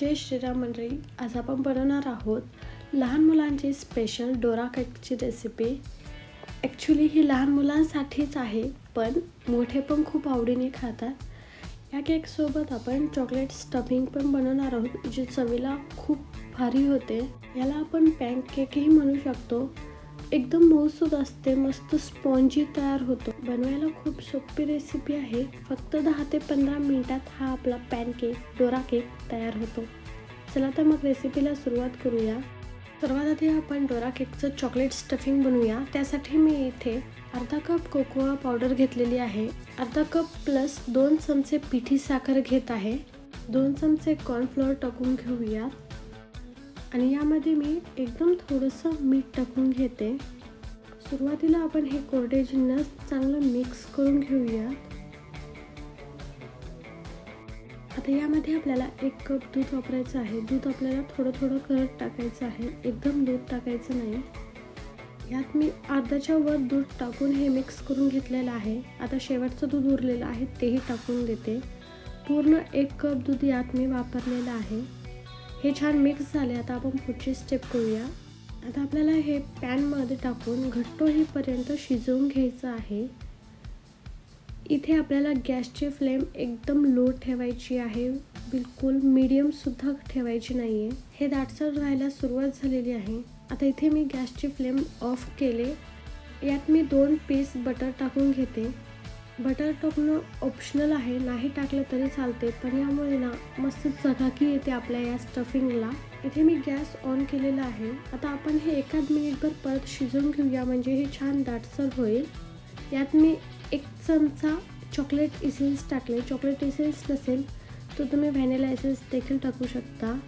जय श्रीराम मंडळी आज आपण बनवणार आहोत लहान मुलांची स्पेशल डोरा केकची रेसिपी ॲक्च्युली ही लहान मुलांसाठीच आहे पण मोठे पण खूप आवडीने खातात. या केकसोबत आपण चॉकलेट स्टफिंग पण बनवणार आहोत जी चवीला खूप भारी होते. याला आपण पॅनकेकही म्हणू शकतो. एकदम मऊसूद असते मस्त स्पॉन्जी तयार होतो. बनवायला खूप सोपी रेसिपी आहे. फक्त दहा ते पंधरा मिनिटात हा आपला पॅनकेक डोरा केक तयार होतो. चला तर मग रेसिपीला सुरुवात करूया. सर्वात आधी आपण डोरा केकचं चॉकलेट स्टफिंग बनवूया. त्यासाठी मी इथे अर्धा कप कोकोआ पावडर घेतलेली आहे. अर्धा कप प्लस दोन चमचे पिठी साखर घेत आहे. दोन चमचे कॉर्नफ्लोअर टाकून घेऊया आणि यामध्ये मी एकदम थोडंसं मीठ टाकून घेते. सुरुवातीला आपण हे कोरडे जिन्नस चांगलं मिक्स करून घेऊया. आता यामध्ये आपल्याला एक कप दूध वापरायचं आहे. दूध आपल्याला थोडं थोडं करत टाकायचं आहे. एकदम दूध टाकायचं नाही. यात मी अर्धाच्या वर दूध टाकून हे मिक्स करून घेतलेलं आहे. आता शेवटचं दूध उरलेलं आहे तेही टाकून देते. पूर्ण एक कप दूध यात मी वापरलेलं आहे. हे छान मिक्स झाले. आता आपण पुढची स्टेप करूया. आता आपल्याला हे पॅनमध्ये टाकून घट्ट होईपर्यंत शिजवून घ्यायचं आहे. इथे आपल्याला गॅसची फ्लेम एकदम लो ठेवायची आहे. बिलकुल मीडियमसुद्धा ठेवायची नाही आहे हे दाटसर व्हायला सुरुवात झालेली आहे. आता इथे मी गॅसची फ्लेम ऑफ केले. यात मी दोन पीस बटर टाकून घेते. बटर टाकणं ऑप्शनल आहे. नाही टाकलं तरी चालते. पण यामुळे ना मस्त चकाकी येते आपल्या या स्टफिंगला इथे मी गॅस ऑन केलेला आहे. आता आपण हे एकाच मिनिटभर परत शिजवून घेऊया. म्हणजे हे छान दाटसर होईल. यात मी एक चमचा चॉकलेट इसेन्स टाकले. चॉकलेट इसेन्स नसेल तर तुम्ही व्हॅनिला एसेन्स देखील टाकू शकता.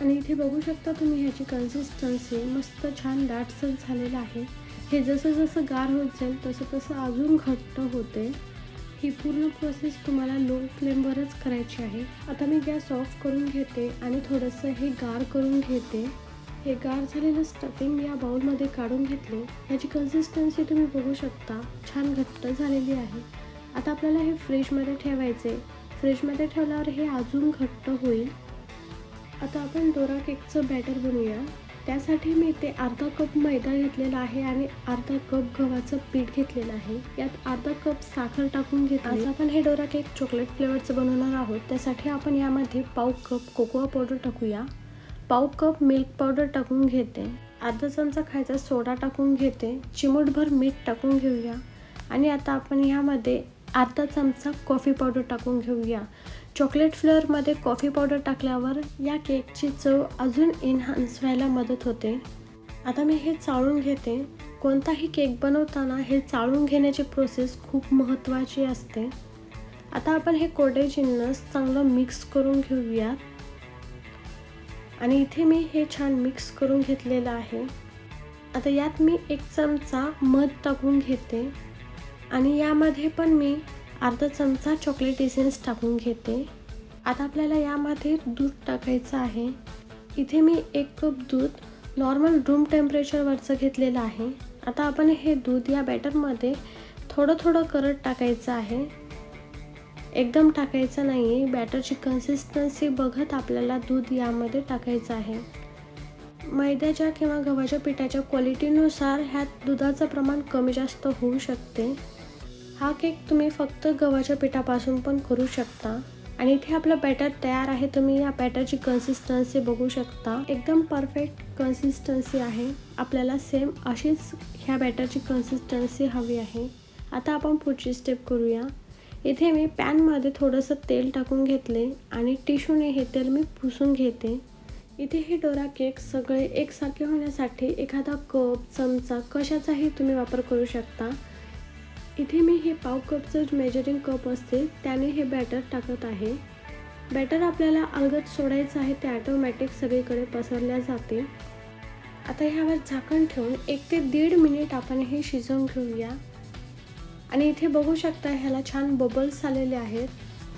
आणि इथे बघू शकता तुम्ही ह्याची कन्सिस्टन्सी मस्त छान दाटसर झालेलं आहे. हे जसं जसं गार होत जाईल तसं तसं अजून घट्ट होते. ही पूर्ण प्रोसेस तुम्हाला लो फ्लेमवरच करायची आहे. आता मी गॅस ऑफ करून घेते आणि थोडंसं हे गार करून घेते. हे गार झालेलं स्टफिंग या बाउलमध्ये काढून घेतले. ह्याची कन्सिस्टन्सी तुम्ही बघू शकता. छान घट्ट झालेली आहे. आता आपल्याला हे फ्रीजमध्ये ठेवायचे फ्रीजमध्ये ठेवल्यावर हे अजून घट्ट होईल. आता आपण डोरा केकचं बॅटर बनवूया. त्यासाठी मी ते अर्धा कप मैदा घेतलेला आहे आणि अर्धा कप गव्हाचं पीठ घेतलेलं आहे. यात अर्धा कप साखर टाकून घेत आज आपण हे डोरा केक चॉकलेट फ्लेवरचं बनवणार आहोत. त्यासाठी आपण यामध्ये पाव कप कोकोआ पावडर टाकूया. पाव कप मिल्क पावडर टाकून घेते. अर्धा चमचा खायचा सोडा टाकून घेते. चिमूटभर मीठ टाकून घेऊया. आणि आता आपण ह्यामध्ये अर्धा चमचा कॉफी पावडर टाकून घेऊया. चॉकलेट फ्लेवरमध्ये कॉफी पावडर टाकल्यावर या केकची चव अजून इन्हान्स व्हायला मदत होते. आता मी हे चाळून घेते. कोणताही केक बनवताना हे चाळून घेण्याची प्रोसेस खूप महत्त्वाची असते. आता आपण हे कोरडे जिन्नस चांगलं मिक्स करून घेऊया आणि इथे मी हे छान मिक्स करून घेतलेलं आहे. आता यात मी एक चमचा मध टाकून घेते. आणि यामध्ये पण मी अर्धा चमचा चॉकलेट इसेन्स टाकून घेते. आता आपल्याला यामध्ये दूध टाकायचं आहे. इथे मी एक कप दूध नॉर्मल रूम टेम्परेचरवरचं घेतलेलं आहे. आता आपण हे दूध या बॅटरमध्ये थोडं थोडं करत टाकायचं आहे. एकदम टाकायचं नाही आहे बॅटरची कन्सिस्टन्सी बघत आपल्याला दूध यामध्ये टाकायचं आहे. मैद्याच्या किंवा गव्हाच्या पिठाच्या क्वालिटीनुसार ह्यात दुधाचं प्रमाण कमी जास्त होऊ शकते. हा केक तुम्ही फक्त गव्हाच्या पिठापासून पण करू शकता. आणि इथे आपलं बॅटर तयार आहे तुम्ही या बॅटरची कन्सिस्टन्सी बघू शकता. एकदम परफेक्ट कन्सिस्टन्सी आहे. आपल्याला सेम अशीच ह्या बॅटरची कन्सिस्टन्सी हवी आहे. आता आपण पुढची स्टेप करूया. इथे मी पॅनमध्ये थोडंसं तेल टाकून घेतले आणि टिशूने हे तेल मी पुसून घेते. इथे हे डोरा केक सगळे एकसारखे होण्यासाठी एखादा कप चमचा कशाचाही तुम्ही वापर करू शकता. इथे मी हे पाव कपचं मेजरिंग कप असते त्याने हे बॅटर टाकत आहे. बॅटर आपल्याला अलगद सोडायचं आहे ते ॲटोमॅटिक सगळीकडे पसरल्या जाते. आता ह्यावर झाकण ठेवून एक ते दीड मिनिट आपण हे शिजवून घेऊया. आणि इथे बघू शकता ह्याला छान बबल्स आलेले आहेत.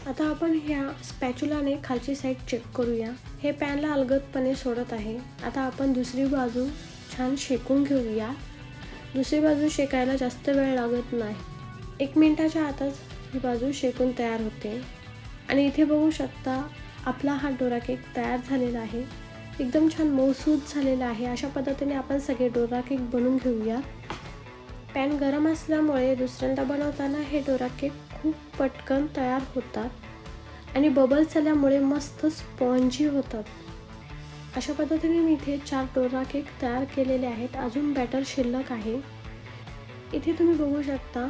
आता आपण ह्या स्पॅच्युलाने खालची साईड चेक करूया. हे पॅनला अलगदपणे सोडत आहे. आता आपण दुसरी बाजू छान शेकून घेऊया. दुसरी बाजू शेकायला जास्त वेळ लागत नाही. एक मिनटाच्या आतच ही बाजू शेकून तयार होते. आणि इथे बघू शकता आपला हा डोरा केक तयार झालेला आहे. एकदम छान मऊसूद झालेला आहे. अशा पद्धतीने आपण सगळे डोरा केक बनवून घेऊया. पॅन गरम असल्यामुळे दुसऱ्यांदा बनवताना हे डोरा केक खूप पटकन तयार होतात. आणि बबल्स आल्यामुळे मस्त स्पॉन्जी होतात. अशा पद्धतीने मी इथे चार डोरा केक तयार केलेले आहेत. अजून बॅटर शिल्लक आहे. इथे तुम्ही बघू शकता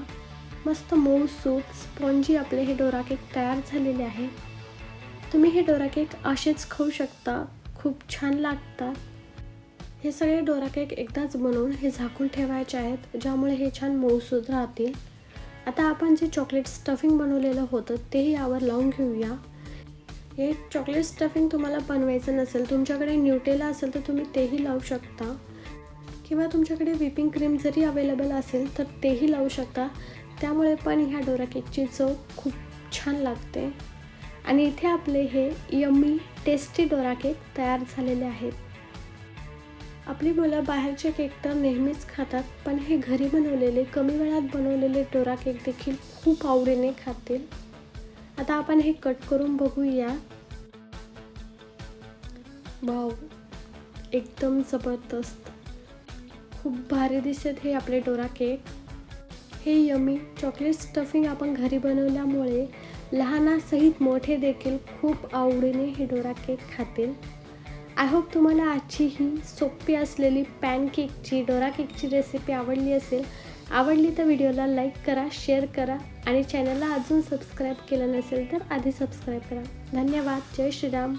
मस्त मऊ सूप स्पॉन्जी आपले हे डोरा केक तयार झालेले आहे. तुम्ही हे डोरा केक असेच खाऊ शकता खूप छान लागतात हे सगळे डोरा केक एकदाच बनवून हे झाकून ठेवायचे आहेत ज्यामुळे हे छान मऊसूद राहतील. आता आपण जे चॉकलेट स्टफिंग बनवलेलं होतं तेही यावर लावून घेऊया. हे चॉकलेट स्टफिंग तुम्हाला बनवायचं नसेल तुमच्याकडे न्यूटेला असेल तर तुम्ही तेही लावू शकता. किंवा तुमच्याकडे व्हिपिंग क्रीम जरी अवेलेबल असेल तर तेही लावू शकता. त्यामुळे पण ह्या डोरा केकची चव खूप छान लागते. आणि इथे आपले हे यम्मी टेस्टी डोरा केक तयार झालेले आहेत. आपली मुलं बाहेरचे केक तर नेहमीच खातात पण हे घरी बनवलेले कमी वेळात बनवलेले डोरा केक देखील खूप आवडीने खातील. आता आपण हे कट करून बघूया. भाऊ एकदम जबरदस्त. खूप भारी दिसत हे आपले डोरा केक. हे यमी चॉकलेट स्टफिंग आपण घरी बनवल्यामुळे लहानासहित मोठे देखील खूप आवडीने हे डोरा केक खातील. आय होप तुम्हाला आजची ही सोपी असलेली पॅन केकची डोरा केकची रेसिपी आवडली असेल आवडली तर व्हिडिओला लाईक करा शेअर करा आणि चॅनलला अजून सबस्क्राईब केलं नसेल तर आधी सबस्क्राईब करा. धन्यवाद. जय श्रीराम.